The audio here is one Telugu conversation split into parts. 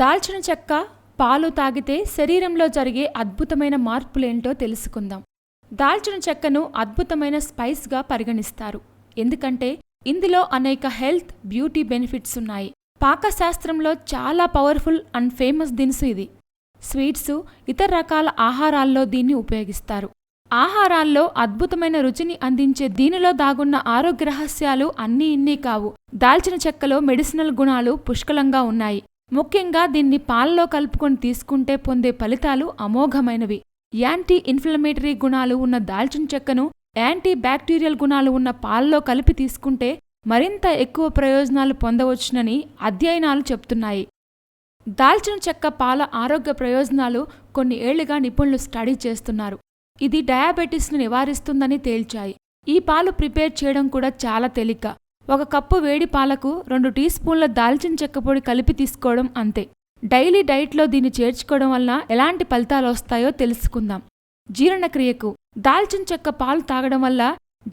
దాల్చిన చెక్క పాలు తాగితే శరీరంలో జరిగే అద్భుతమైన మార్పులేంటో తెలుసుకుందాం. దాల్చిన చెక్కను అద్భుతమైన స్పైస్గా పరిగణిస్తారు. ఎందుకంటే ఇందులో అనేక హెల్త్ బ్యూటీ బెనిఫిట్స్ ఉన్నాయి. పాకశాస్త్రంలో చాలా పవర్ఫుల్ అండ్ ఫేమస్ దినుసు ఇది. స్వీట్సు ఇతర రకాల ఆహారాల్లో దీన్ని ఉపయోగిస్తారు. ఆహారాల్లో అద్భుతమైన రుచిని అందించే దీనిలో దాగున్న ఆరోగ్య రహస్యాలు అన్నీ ఇన్నీ కావు. దాల్చిన చెక్కలో మెడిసినల్ గుణాలు పుష్కలంగా ఉన్నాయి. ముఖ్యంగా దీన్ని పాలలో కలుపుకొని తీసుకుంటే పొందే ఫలితాలు అమోఘమైనవి. యాంటీ ఇన్ఫ్లమేటరీ గుణాలు ఉన్న దాల్చిన చెక్కను యాంటీ బ్యాక్టీరియల్ గుణాలు ఉన్న పాలలో కలిపి తీసుకుంటే మరింత ఎక్కువ ప్రయోజనాలు పొందవచ్చునని అధ్యయనాలు చెప్తున్నాయి. దాల్చిన చెక్క పాల ఆరోగ్య ప్రయోజనాలు కొన్ని ఏళ్ళుగా నిపుణులు స్టడీ చేస్తున్నారు. ఇది డయాబెటీస్ను నివారిస్తుందని తేల్చాయి. ఈ పాలు ప్రిపేర్ చేయడం కూడా చాలా తేలిక. ఒక కప్పు వేడి పాలకు రెండు టీ స్పూన్ల దాల్చిన చెక్క పొడి కలిపి తీసుకోవడం అంతే. డైలీ డైట్లో దీన్ని చేర్చుకోవడం వల్ల ఎలాంటి ఫలితాలు వస్తాయో తెలుసుకుందాం. జీర్ణక్రియకు దాల్చిన చెక్క పాలు తాగడం వల్ల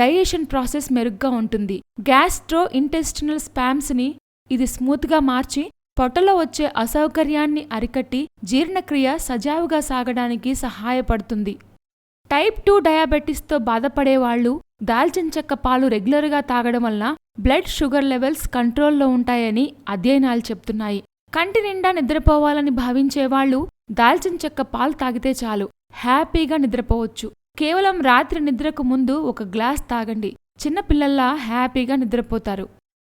డైజెషన్ ప్రాసెస్ మెరుగ్గా ఉంటుంది. గ్యాస్ట్రో ఇంటెస్టినల్ స్పామ్స్ని ఇది స్మూత్గా మార్చి పొట్టలో వచ్చే అసౌకర్యాన్ని అరికట్టి జీర్ణక్రియ సజావుగా సాగడానికి సహాయపడుతుంది. టైప్ టూ డయాబెటీస్తో బాధపడేవాళ్ళు దాల్చిన చెక్క పాలు రెగ్యులర్గా తాగడం వల్ల బ్లడ్ షుగర్ లెవెల్స్ కంట్రోల్లో ఉంటాయని అధ్యయనాలు చెప్తున్నాయి. కంటి నిండా నిద్రపోవాలని భావించేవాళ్ళు దాల్చిన చెక్క పాలు తాగితే చాలు హ్యాపీగా నిద్రపోవచ్చు. కేవలం రాత్రి నిద్రకు ముందు ఒక గ్లాస్ తాగండి. చిన్నపిల్లల్లా హ్యాపీగా నిద్రపోతారు.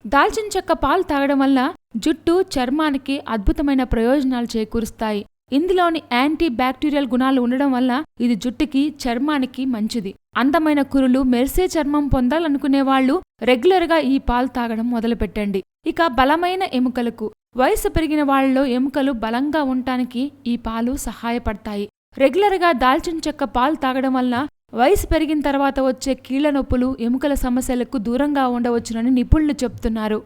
దాల్చిన చెక్క పాలు తాగడం వల్ల జుట్టు చర్మానికి అద్భుతమైన ప్రయోజనాలు చేకూరుస్తాయి. ఇందులోని యాంటీ బ్యాక్టీరియల్ గుణాలు ఉండడం వల్ల ఇది జుట్టుకి చర్మానికి మంచిది. అందమైన కురులు మెరిసే చర్మం పొందాలనుకునేవాళ్ళు రెగ్యులర్గా ఈ పాలు తాగడం మొదలుపెట్టండి. ఇక బలమైన ఎముకలకు. వయసు పెరిగిన వాళ్ళలో ఎముకలు బలంగా ఉండటానికి ఈ పాలు సహాయపడతాయి. రెగ్యులర్గా దాల్చిన చెక్క పాలు తాగడం వల్ల వయసు పెరిగిన తర్వాత వచ్చే కీళ్ళ నొప్పులు ఎముకల సమస్యలకు దూరంగా ఉండవచ్చునని నిపుణులు చెప్తున్నారు.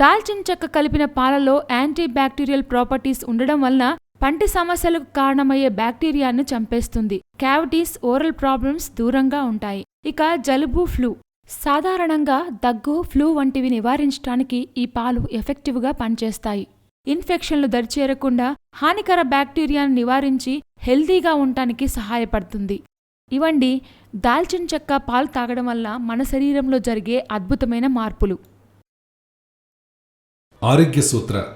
దాల్చిన చెక్క కలిపిన పాలలో యాంటీ బ్యాక్టీరియల్ ప్రాపర్టీస్ ఉండడం వలన పంటి సమస్యలకు కారణమయ్యే బ్యాక్టీరియాను చంపేస్తుంది. క్యావిటీస్ ఓరల్ ప్రాబ్లమ్స్ దూరంగా ఉంటాయి. ఇక జలుబు ఫ్లూ. సాధారణంగా దగ్గు ఫ్లూ వంటివి నివారించడానికి ఈ పాలు ఎఫెక్టివ్గా పనిచేస్తాయి. ఇన్ఫెక్షన్లు దరిచేరకుండా హానికర బ్యాక్టీరియాను నివారించి హెల్దీగా ఉండటానికి సహాయపడుతుంది. ఇవండి దాల్చిన చెక్క పాలు తాగడం వల్ల మన శరీరంలో జరిగే అద్భుతమైన మార్పులు. ఆరోగ్య సూత్ర.